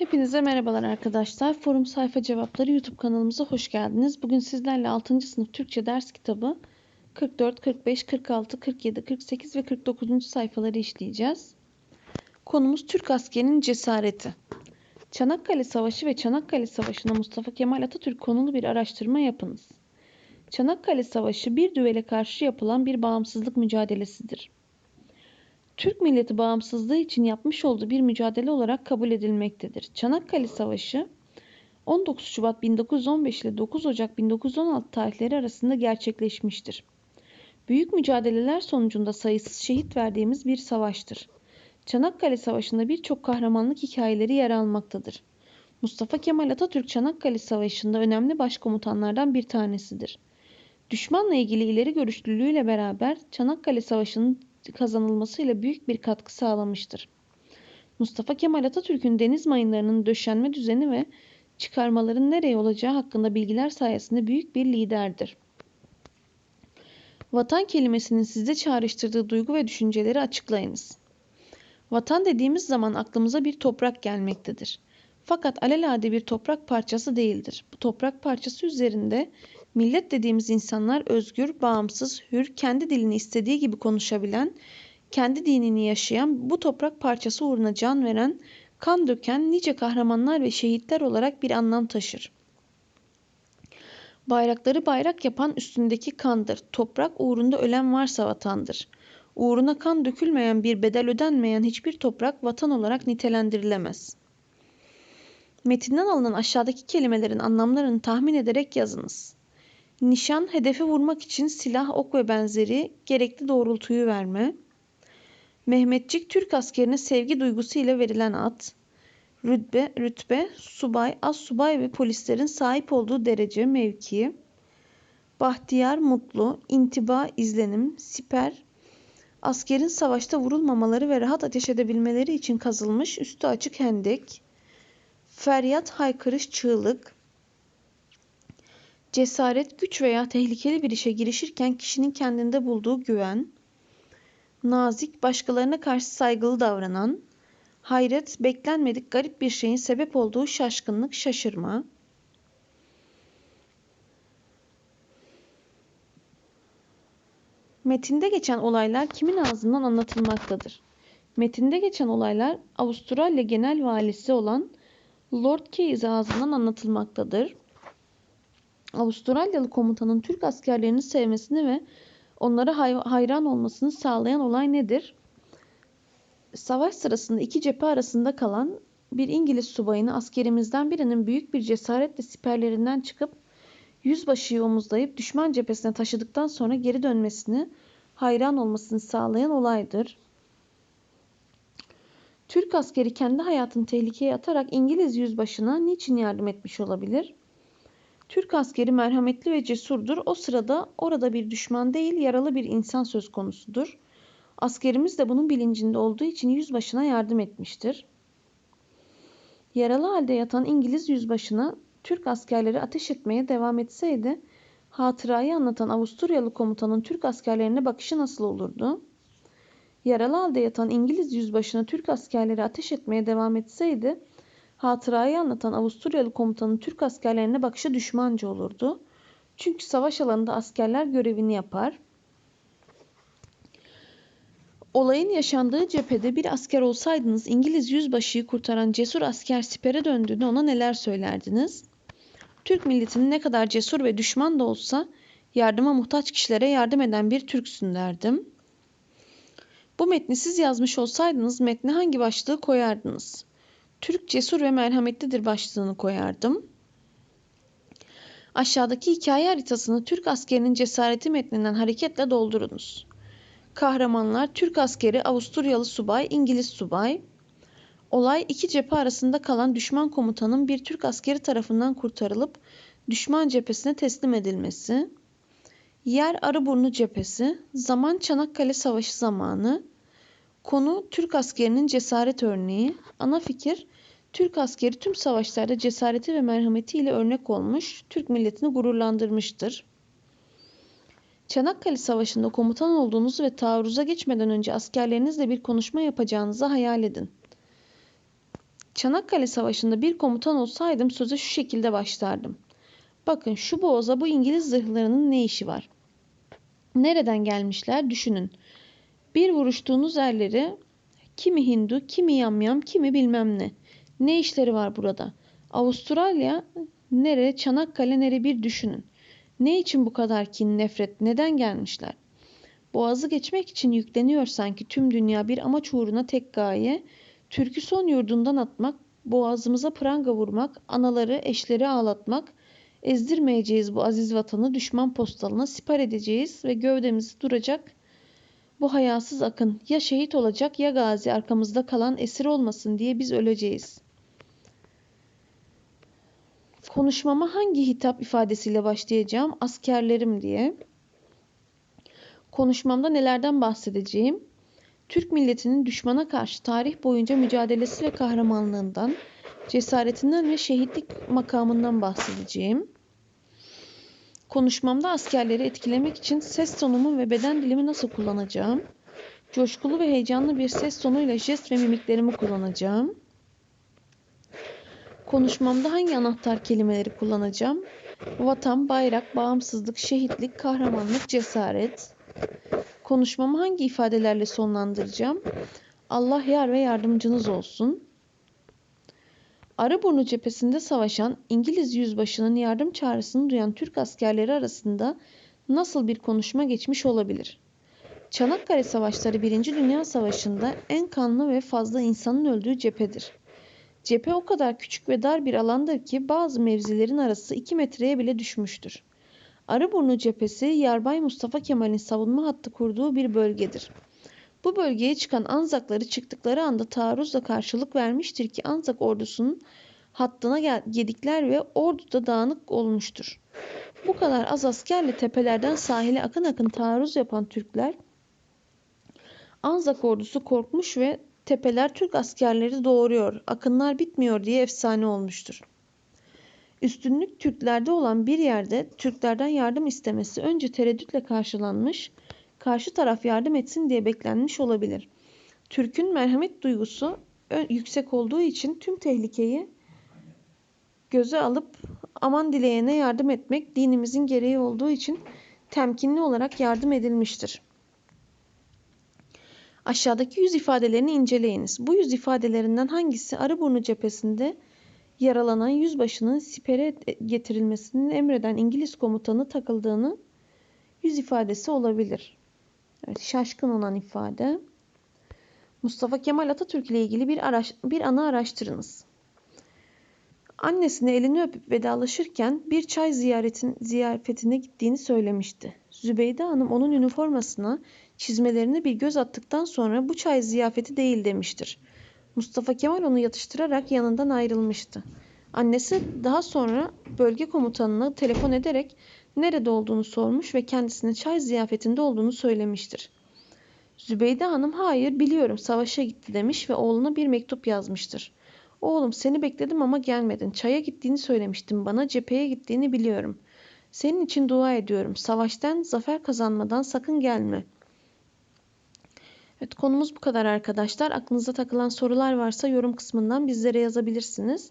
Hepinize merhabalar arkadaşlar. Forum Sayfa Cevapları YouTube kanalımıza hoş geldiniz. Bugün sizlerle 6. sınıf Türkçe ders kitabı 44, 45, 46, 47, 48 ve 49. sayfaları işleyeceğiz. Konumuz Türk askerinin cesareti. Çanakkale Savaşı ve Çanakkale Savaşı'na Mustafa Kemal Atatürk konulu bir araştırma yapınız. Çanakkale Savaşı bir düvele karşı yapılan bir bağımsızlık mücadelesidir. Türk milleti bağımsızlığı için yapmış olduğu bir mücadele olarak kabul edilmektedir. Çanakkale Savaşı 19 Şubat 1915 ile 9 Ocak 1916 tarihleri arasında gerçekleşmiştir. Büyük mücadeleler sonucunda sayısız şehit verdiğimiz bir savaştır. Çanakkale Savaşı'nda birçok kahramanlık hikayeleri yer almaktadır. Mustafa Kemal Atatürk Çanakkale Savaşı'nda önemli başkomutanlardan bir tanesidir. Düşmanla ilgili ileri görüşlülüğüyle beraber Çanakkale Savaşı'nın kazanılmasıyla büyük bir katkı sağlamıştır. Mustafa Kemal Atatürk'ün deniz mayınlarının döşenme düzeni ve çıkarmaların nereye olacağı hakkında bilgiler sayesinde büyük bir liderdir. Vatan kelimesinin sizde çağrıştırdığı duygu ve düşünceleri açıklayınız. Vatan dediğimiz zaman aklımıza bir toprak gelmektedir. Fakat alelade bir toprak parçası değildir. Bu toprak parçası üzerinde millet dediğimiz insanlar özgür, bağımsız, hür, kendi dilini istediği gibi konuşabilen, kendi dinini yaşayan, bu toprak parçası uğruna can veren, kan döken nice kahramanlar ve şehitler olarak bir anlam taşır. Bayrakları bayrak yapan üstündeki kandır. Toprak uğrunda ölen varsa vatandır. Uğruna kan dökülmeyen bir bedel ödenmeyen hiçbir toprak vatan olarak nitelendirilemez.'' Metinden alınan aşağıdaki kelimelerin anlamlarını tahmin ederek yazınız. Nişan, hedefe vurmak için silah, ok ve benzeri gerekli doğrultuyu verme. Mehmetçik, Türk askerine sevgi duygusu ile verilen ad. Rütbe, rütbe, subay, az subay ve polislerin sahip olduğu derece, mevki. Bahtiyar, mutlu, intiba, izlenim, siper, askerin savaşta vurulmamaları ve rahat ateş edebilmeleri için kazılmış üstü açık hendek feryat, haykırış, çığlık, cesaret, güç veya tehlikeli bir işe girişirken kişinin kendinde bulduğu güven, nazik, başkalarına karşı saygılı davranan, hayret, beklenmedik garip bir şeyin sebep olduğu şaşkınlık, şaşırma, Metinde geçen olaylar kimin ağzından anlatılmaktadır? Metinde geçen olaylar Avustralya Genel Valisi olan Lord Keyes ağzından anlatılmaktadır. Avustralyalı komutanın Türk askerlerini sevmesini ve onlara hayran olmasını sağlayan olay nedir? Savaş sırasında iki cephe arasında kalan bir İngiliz subayını askerimizden birinin büyük bir cesaretle siperlerinden çıkıp yüzbaşıyı omuzlayıp düşman cephesine taşıdıktan sonra geri dönmesini hayran olmasını sağlayan olaydır. Türk askeri kendi hayatını tehlikeye atarak İngiliz yüzbaşına niçin yardım etmiş olabilir? Türk askeri merhametli ve cesurdur. O sırada orada bir düşman değil yaralı bir insan söz konusudur. Askerimiz de bunun bilincinde olduğu için yüzbaşına yardım etmiştir. Yaralı halde yatan İngiliz yüzbaşına Türk askerleri ateş etmeye devam etseydi hatırayı anlatan Avusturyalı komutanın Türk askerlerine bakışı nasıl olurdu? Yaralı halde yatan İngiliz yüzbaşına Türk askerleri ateş etmeye devam etseydi, hatırayı anlatan Avusturyalı komutanın Türk askerlerine bakışı düşmanca olurdu. Çünkü savaş alanında askerler görevini yapar. Olayın yaşandığı cephede bir asker olsaydınız İngiliz yüzbaşıyı kurtaran cesur asker sipere döndüğünde ona neler söylerdiniz? Türk milletinin ne kadar cesur ve düşman da olsa yardıma muhtaç kişilere yardım eden bir Türksün derdim.'' Bu metni siz yazmış olsaydınız metne hangi başlığı koyardınız? Türk cesur ve merhametlidir başlığını koyardım. Aşağıdaki hikaye haritasını Türk askerinin cesareti metninden hareketle doldurunuz. Kahramanlar Türk askeri, Avusturyalı subay, İngiliz subay. Olay iki cephe arasında kalan düşman komutanın bir Türk askeri tarafından kurtarılıp düşman cephesine teslim edilmesi. Yer Arıburnu cephesi, zaman Çanakkale Savaşı zamanı, Konu Türk askerinin cesaret örneği. Ana fikir Türk askeri tüm savaşlarda cesareti ve merhametiyle örnek olmuş, Türk milletini gururlandırmıştır. Çanakkale Savaşı'nda komutan olduğunuzu ve taarruza geçmeden önce askerlerinizle bir konuşma yapacağınızı hayal edin. Çanakkale Savaşı'nda bir komutan olsaydım söze şu şekilde başlardım. Bakın şu boğaza bu İngiliz zırhlarının ne işi var? Nereden gelmişler düşünün. Bir vuruştuğunuz erleri kimi Hindu, kimi yamyam, kimi bilmem ne. Ne işleri var burada? Avustralya nere, Çanakkale nere bir düşünün. Ne için bu kadar kin, nefret, neden gelmişler? Boğazı geçmek için yükleniyor sanki tüm dünya bir amaç uğruna tek gaye. Türkü son yurdundan atmak, boğazımıza pranga vurmak, anaları, eşleri ağlatmak. Ezdirmeyeceğiz bu aziz vatanı düşman postalına sipar edeceğiz ve gövdemizi duracak bu hayasız akın ya şehit olacak ya gazi arkamızda kalan esir olmasın diye biz öleceğiz. Konuşmama hangi hitap ifadesiyle başlayacağım? Askerlerim diye. Konuşmamda nelerden bahsedeceğim? Türk milletinin düşmana karşı tarih boyunca mücadelesi ve kahramanlığından, cesaretinden ve şehitlik makamından bahsedeceğim. Konuşmamda askerleri etkilemek için ses tonumu ve beden dilimi nasıl kullanacağım? Coşkulu ve heyecanlı bir ses tonuyla jest ve mimiklerimi kullanacağım. Konuşmamda hangi anahtar kelimeleri kullanacağım? Vatan, bayrak, bağımsızlık, şehitlik, kahramanlık, cesaret. Konuşmamı hangi ifadelerle sonlandıracağım? Allah yar ve yardımcınız olsun. Arıburnu cephesinde savaşan İngiliz yüzbaşının yardım çağrısını duyan Türk askerleri arasında nasıl bir konuşma geçmiş olabilir? Çanakkale Savaşları 1. Dünya Savaşı'nda en kanlı ve fazla insanın öldüğü cephedir. Cephe o kadar küçük ve dar bir alandır ki bazı mevzilerin arası 2 metreye bile düşmüştür. Arıburnu cephesi Yarbay Mustafa Kemal'in savunma hattı kurduğu bir bölgedir. Bu bölgeye çıkan Anzakları çıktıkları anda taarruzla karşılık vermiştir ki Anzak ordusunun hattına gedikler ve ordu da dağınık olmuştur. Bu kadar az askerle tepelerden sahile akın akın taarruz yapan Türkler Anzak ordusu korkmuş ve tepeler Türk askerleri doğuruyor, akınlar bitmiyor diye efsane olmuştur. Üstünlük Türklerde olan bir yerde Türklerden yardım istemesi önce tereddütle karşılanmış karşı taraf yardım etsin diye beklenmiş olabilir. Türk'ün merhamet duygusu yüksek olduğu için tüm tehlikeyi göze alıp aman dileyene yardım etmek dinimizin gereği olduğu için temkinli olarak yardım edilmiştir. Aşağıdaki yüz ifadelerini inceleyiniz. Bu yüz ifadelerinden hangisi Arıburnu cephesinde yaralanan yüzbaşının sipere getirilmesini emreden İngiliz komutanı takıldığını yüz ifadesi olabilir. Evet, şaşkın olan ifade. Mustafa Kemal Atatürk ile ilgili bir, araş, bir anı araştırınız. Annesine elini öpüp vedalaşırken bir çay ziyaretin, ziyafetine gittiğini söylemişti. Zübeyde Hanım onun üniformasına, çizmelerine bir göz attıktan sonra bu çay ziyafeti değil demiştir. Mustafa Kemal onu yatıştırarak yanından ayrılmıştı. Annesi daha sonra bölge komutanına telefon ederek nerede olduğunu sormuş ve kendisine çay ziyafetinde olduğunu söylemiştir. Zübeyde Hanım hayır biliyorum savaşa gitti demiş ve oğluna bir mektup yazmıştır. Oğlum seni bekledim ama gelmedin. Çaya gittiğini söylemiştin bana cepheye gittiğini biliyorum. Senin için dua ediyorum. Savaştan zafer kazanmadan sakın gelme. Evet konumuz bu kadar arkadaşlar. Aklınıza takılan sorular varsa yorum kısmından bizlere yazabilirsiniz.